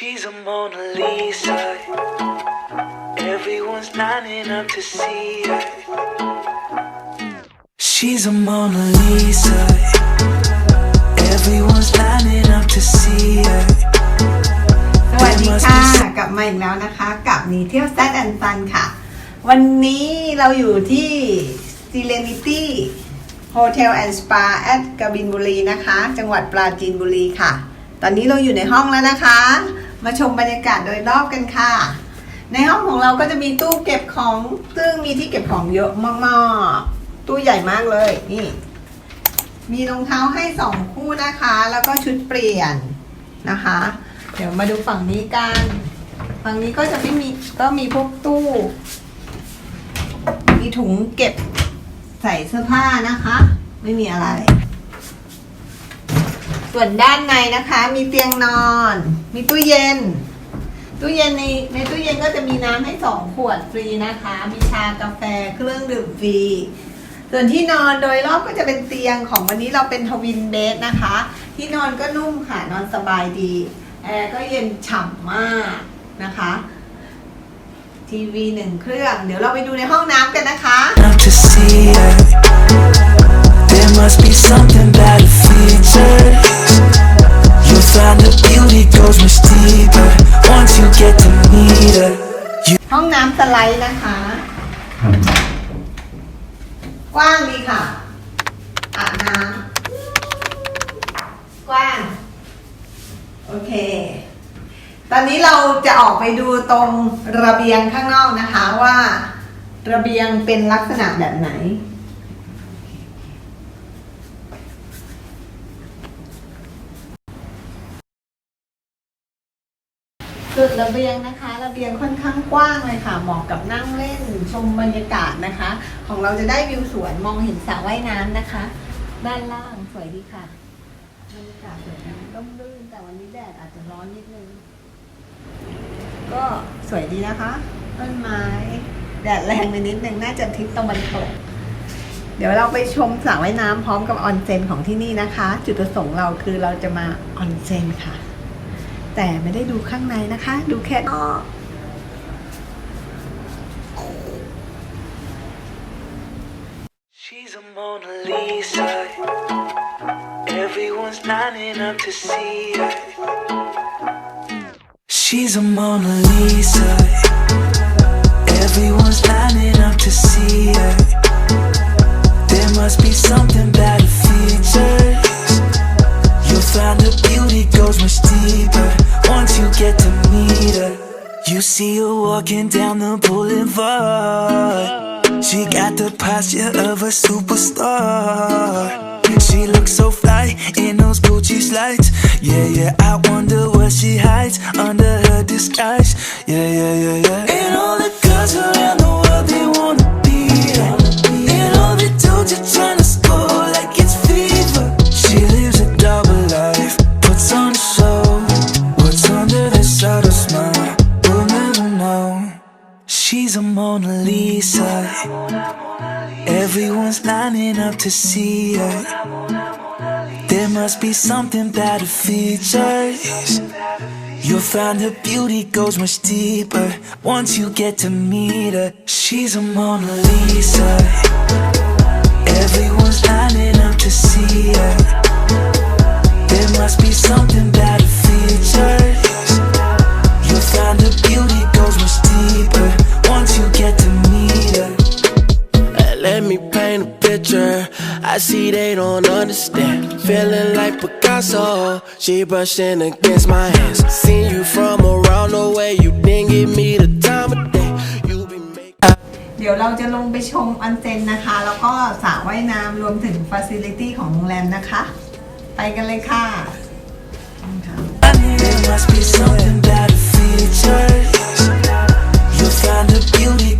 She's a Mona Lisa. Everyone's lining up to see her. She's a Mona Lisa. Everyone's lining up to see her. สวัสดีค่ะ กลับมาอีกแล้วนะคะ กับหนีเที่ยวแซดแอนซันค่ะ วันนี้เราอยู่ที่ Serenity Hotel and Spa at กบินบุรีนะคะ จังหวัดปราจีนบุรีค่ะ ตอนนี้เราอยู่ในห้องแล้วนะคะ มาชมบรรยากาศโดยรอบกันค่ะ ในห้องของเราก็จะมีตู้เก็บของ ซึ่งมีที่เก็บของเยอะมากๆ ตู้ใหญ่มากเลย นี่ มีรองเท้าให้สองคู่นะคะ แล้วก็ชุดเปลี่ยนนะคะ เดี๋ยวมาดูฝั่งนี้กัน ฝั่งนี้ก็จะไม่มี ก็มีพวกตู้ มีถุงเก็บใส่เสื้อผ้านะคะ ไม่มีอะไร ส่วนด้านในนะคะ มีเตียงนอน มีตู้เย็น ตู้เย็นในในตู้เย็นก็จะมีน้ำให้สองขวดฟรีนะคะ มีชากาแฟเครื่องดื่มฟรี ส่วนที่นอนโดยรอบก็จะเป็นเตียงของวันนี้เราเป็นทวินเบดนะคะ ที่นอนก็นุ่มค่ะนอนสบายดีแอร์ก็เย็นฉ่ำมากนะคะทีวีหนึ่งเครื่อง เดี๋ยวเราไปดูในห้องน้ำกันนะคะ There must be something about her features. You'll find the beauty goes much deeper once you get to meet her. You ห้องน้ำสไลด์นะคะ กว้างดีค่ะอาบน้ำกว้าง โอเค ตอนนี้เราจะออกไปดูตรงระเบียงข้างนอกนะคะว่า ระเบียงเป็นลักษณะแบบไหน จุดระเบียงนะคะระเบียงค่อนข้างกว้างเลยค่ะ เหมาะกับนั่งเล่นชมบรรยากาศนะคะ ของเราจะได้วิวสวนมองเห็นสระว่ายน้ำนะคะ ด้านล่างสวยดีค่ะบรรยากาศสวยงามร่มรื่นแต่วันนี้แดดอาจจะร้อนนิดนึง ก็สวยดีนะคะ ต้นไม้ แดดแรงไปนิดนึงน่าจะทิศตะวันตกเดี๋ยวเราไปชมสระว่ายน้ำพร้อมกับออนเซ็นของที่นี่นะคะ จุดประสงค์เราคือเราจะมาออนเซ็นค่ะ แต่ไม่ได้ดูข้างในนะคะ ดูแค่นอก She's a Mona Lisa. See her walking down the boulevard. She got the posture of a superstar. She looks so fly in those Gucci slides. Yeah, yeah, I wonder what she hides under her disguise. Yeah, yeah, yeah, yeah. Everyone's lining up to see her. There must be something about her features. You'll find her beauty goes much deeper once you get to meet her. She's a Mona Lisa. Everyone's lining up to see her. There must be something her features. See they don't understand. Feeling like Picasso. She brushing against my hands. Seen you from around the way. You didn't give me the time of day. You be making. เดี๋ยวเราจะลงไปชมออนเซ็นนะคะ แล้วก็สระว่ายน้ำรวมถึงฟ a ซิลิตี้ของโรงแรมนะคะ ไปกันเลยค่ะ There must be something about her features. You'll find her beauty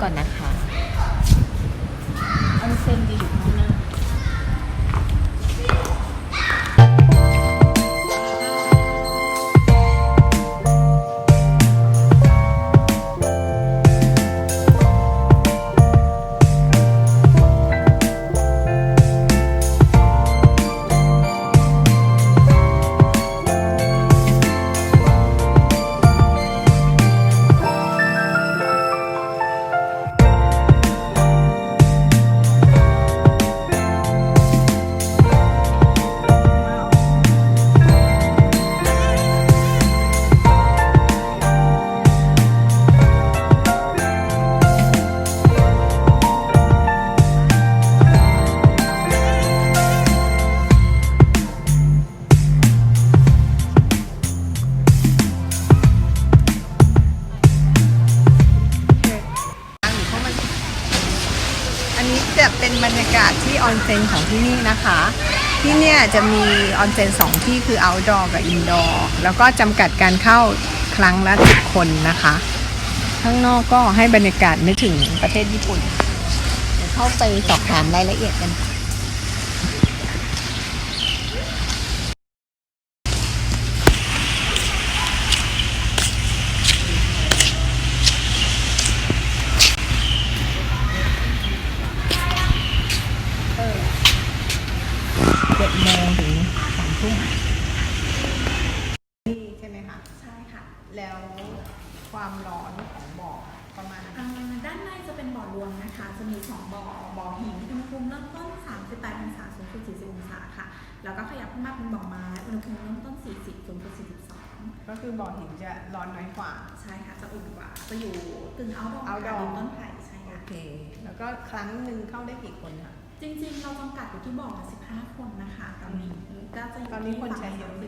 ก่อนนะคะ เป็นบรรยากาศที่ออนเซ็นของที่นี่นะคะ ที่เนี่ยจะมีออนเซ็นสองที่คือ outdoor กับ indoor แล้วก็จำกัดการเข้าครั้งละสิบคนนะคะ ข้างนอกก็ให้บรรยากาศนึกถึงประเทศญี่ปุ่น เดี๋ยวเข้าไปสอบถามรายละเอียดกันค่ะเจ็ดโมงถึงสามทุ่มนี่ใช่ไหมคะ ใช่ค่ะ แล้วความร้อนของบ่อประมาณ อ่าด้านในจะเป็นบ่อรวมนะคะ จะมี 2บ่อบ่อหินอุณหภูมิเริ่มต้น 38องศาสูงสุด40องศาค่ะ แล้วก็ขยับขึ้นมาเป็นบ่อไม้อุณหภูมิเริ่มต้น 40สูงสุด42 ก็คือบ่อหินจะร้อนน้อยกว่า ใช่ค่ะ จะอุ่นกว่า จะอยู่กึ่งเอาท์ดอร์ outdoor ริมต้นไผ่ใช่โอค่ะเค แล้วก็ครั้งหนึ่งเข้าได้กี่คนคะจริงๆ เราจำกัดอยู่ที่บ่อละ15 คนนะคะตอนนี้ก็จะยู่ตอนนี้ที่คนใช้เยอะไหม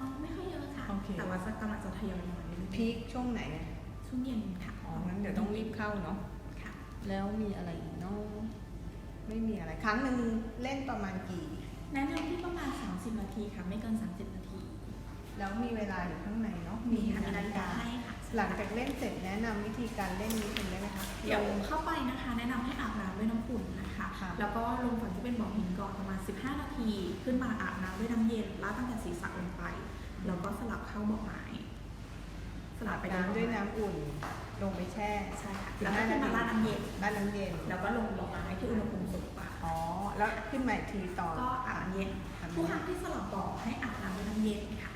อ๋อไม่ค่อยเยอะค่ะโอเคแต่ว่าจะกำลังจะทยอยมาเรื่อยๆพีคช่วงไหนเนี่ยช่วงเย็นค่ะอ๋องั้นเดี๋ยวต้องรีบเข้าเนาะค่ะ แล้วมีอะไรอีกเนาะไม่มีอะไรครั้งหนึ่งเล่นประมาณกี่ แนะนำที่ประมาณ 30 นาทีค่ะ ไม่เกิน 30 นาที แล้วมีเวลาอยู่ข้างในเนาะมีค่ะมีนาฬิกาให้ค่ะ หลังจากเล่นเสร็จแนะนำวิธีการเล่นนิดนึงได้ไหมคะเดี๋ยวเข้าไปนะคะ แนะนำให้อาบน้ำด้วยน้ำอุ่นนะคะค่ะแล้วก็ลงฝั่งที่เป็นบ่อหินก่อนประมาณ 15 นาที ขึ้นมาอาบน้ำด้วยน้ำเย็นลาดตั้งแต่ศีรษะลงไป แล้วก็สลับเข้าบ่อไม้ สลับไปน้ำด้วยน้ำอุ่น ลงไปแช่ใช่ค่ะสิบแล้วก็ห้าขึ้นมานาทีลาดน้ำเย็นด้านน้ำเย็น แล้วก็ลงบ่อไม้ที่อุณหภูมิสูงกว่าอ๋อ แล้วขึ้นมาอีกทีต่อก็อาบน้ำเย็นอาบน้ำเย็นทุกครั้งที่สลับบ่อให้อาบน้ำด้วยน้ำเย็นค่ะ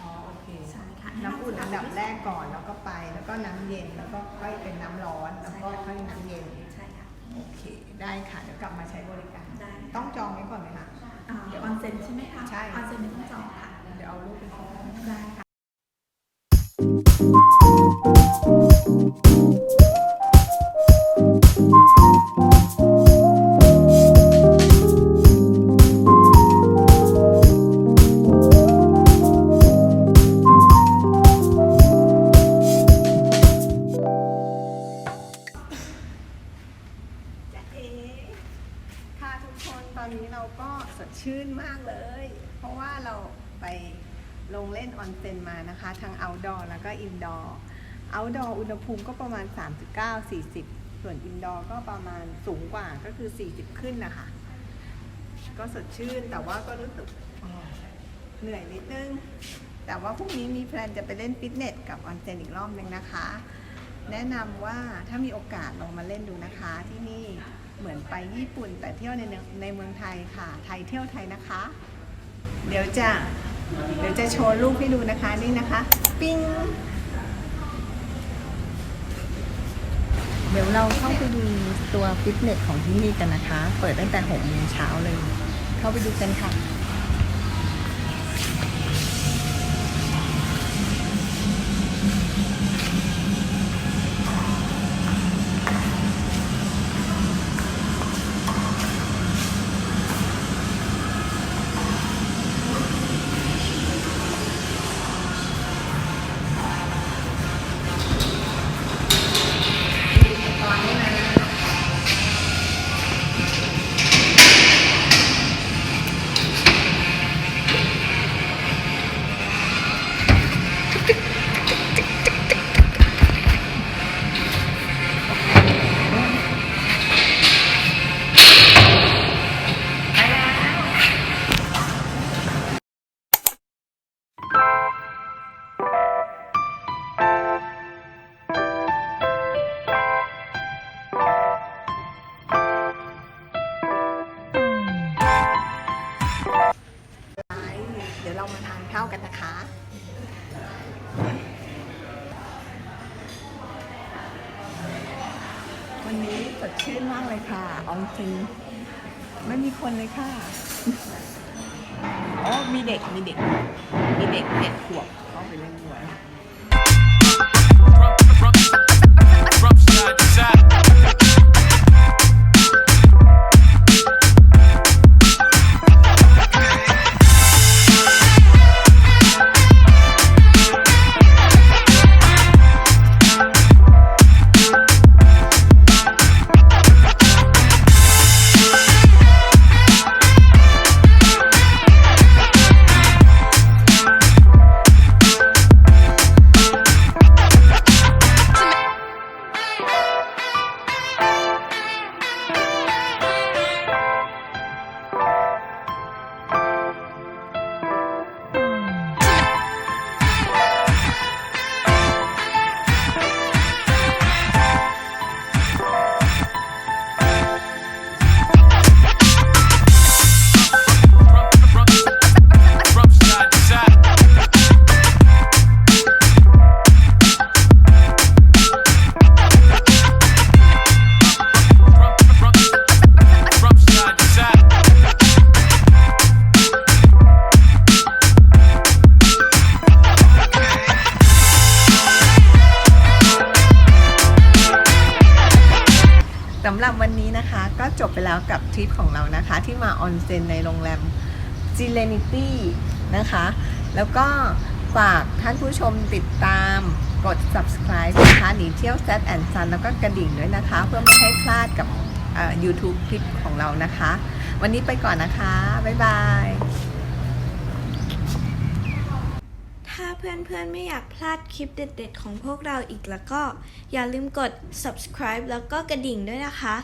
อ๋อโอเคใช่ค่ะน้ำอุ่นอันดับแรกก่อนแล้วก็ไปแล้วก็น้ำเย็นแล้วก็ค่อยเป็นน้ำร้อนแล้วก็ค่อยน้ำเย็นใช่ค่ะโอเคได้ค่ะเดี๋ยวกลับมาใช้บริการได้ต้องจองไว้ก่อนไหมคะอ่าเดี๋ยวออนเซ็นใช่ไหมคะใช่ออนเซ็นไม่ต้องจองค่ะเดี๋ยวเอารูปไปส่งได้ค่ะจ๊ะ Thank you. ณหภูมิก็ประมาณ 39 40 ส่วน indoor ก็ประมาณสูงกว่าก็คือ 40 ขึ้นนะคะ ก็สดชื่นแต่ว่าก็รู้สึกเหนื่อยนิดนึง แต่ว่าพรุ่งนี้มีแพลนจะไปเล่นฟิตเนสกับออนเซนอีกรอบนึงนะคะ แนะนำว่าถ้ามีโอกาสลองมาเล่นดูนะคะที่นี่เหมือนไปญี่ปุ่นแต่เที่ยวในในเมืองไทยค่ะ ไทยเที่ยวไทยนะคะ เดี๋ยวจะเดี๋ยวจะโชว์รูปให้ดูนะคะนี่นะคะ ปิ้ง ดี๋ยวเราเข้าไปดูตัวฟิตเนสของที่นี่กันนะคะ เปิดตั้งแต่6โมงเช้าเลย เข้าไปดูกันค่ะ มาทานข้าวกันนะคะวันนี้สดชื่นมากเลยค่ะออนซินไม่มีคนเลยค่ะอ๋อมีเด็กมีเด็ก มีเด็กเด็กขวบเข้าไปเล่น สำหรับวันนี้นะคะก็จบไปแล้วกับทริปของเรานะคะ ที่มาออนเซ็นในโรงแรม g i l e n i t y นะคะ แล้วก็ฝากท่านผู้ชมติดตามกด subscribe นะคะหนีเที่ยว s ซ t and Sun แล้วก็กระดิ่งด้วยนะคะ เพื่อไม่ให้พลาดกับอ่อ YouTube คลิปของเรานะคะ วันนี้ไปก่อนนะคะ บ๊ายบาย ถ้าเพื่อนๆไม่อยากพลาดคลิปเด็ดๆ ของพวกเราอีกแล้วก็ อย่าลืมกด subscribe แล้วก็กระดิ่งด้วยนะคะ